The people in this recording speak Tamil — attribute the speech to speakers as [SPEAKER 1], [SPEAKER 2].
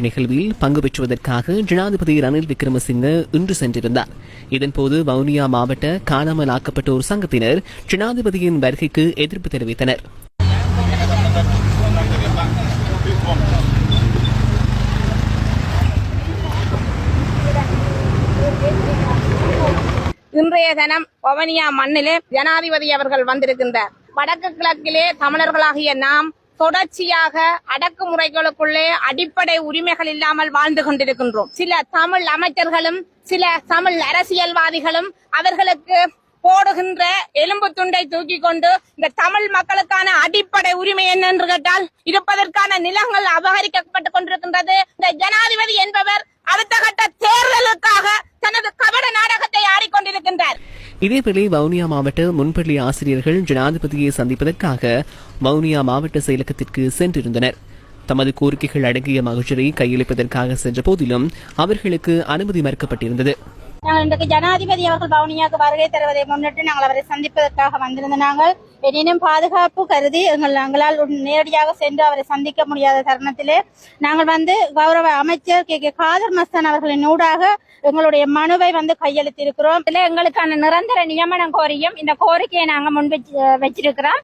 [SPEAKER 1] நிகழ்வில் பங்கு பெற்றுவதற்காக ஜனாதிபதி ரணில் விக்ரமசிங்க இன்று சென்றிருந்தார். இதன்போது வவுனியா மாவட்ட காணாமல் ஆக்கப்பட்டோர் சங்கத்தினர் ஜனாதிபதியின் வருகைக்கு எதிர்ப்பு தெரிவித்தனர்.
[SPEAKER 2] இன்றைய தினம் வவனியா மண்ணிலே ஜனாதிபதி அவர்கள் வந்திருக்கின்றார். வடக்கு கிழக்கிலே தமிழர்களாகிய நாம் தொடர்ச்சியாக அடக்குமுறைகளுக்குள்ளே அடிப்படை உரிமைகள் இல்லாமல் வாழ்ந்து கொண்டிருக்கின்றோம். சில தமிழ் அமைச்சர்களும் சில தமிழ் அரசியல்வாதிகளும் அவர்களுக்கு போடுகின்ற எலும்பு துண்டை தூக்கி கொண்டு இந்த தமிழ் மக்களுக்கான அடிப்படை உரிமை என்ன என்று கேட்டால் இருப்பதற்கான நிலங்கள் அபகரிக்கப்பட்டுக் கொண்டிருக்கின்றது. இந்த ஜனாதிபதி என்பவர் அடுத்த கட்ட
[SPEAKER 1] இதேவேளை வவுனியா மாவட்ட முன்பள்ளி ஆசிரியர்கள் ஜனாதிபதியை சந்திப்பதற்காக வவுனியா மாவட்ட செயலகத்திற்கு சென்றிருந்தனர். தமது கோரிக்கைகள் அடங்கிய மகிழ்ச்சியை கையளிப்பதற்காக சென்ற போதிலும் அவர்களுக்கு அனுமதி மறுக்கப்பட்டிருந்தது.
[SPEAKER 3] நாங்கள் இன்றைக்கு ஜனாதிபதி அவர்கள் பவுனியாவுக்கு வருகை தருவதை முன்னிட்டு நாங்கள் அவரை சந்திப்பதற்காக வந்திருந்த நாங்கள். எனினும் பாதுகாப்பு கருதி எங்கள் எங்களால் நேரடியாக சென்று அவரை சந்திக்க முடியாத தருணத்திலே நாங்கள் வந்து கௌரவ அமைச்சர் கே. கே. காதர் மஸ்தான் அவர்களின் ஊடாக எங்களுடைய மனுவை வந்து கையெழுத்திருக்கிறோம் இதில் எங்களுக்கான நிரந்தர நியமனம் கோரியும் இந்த கோரிக்கையை நாங்கள் முன் வச்சிருக்கிறோம்.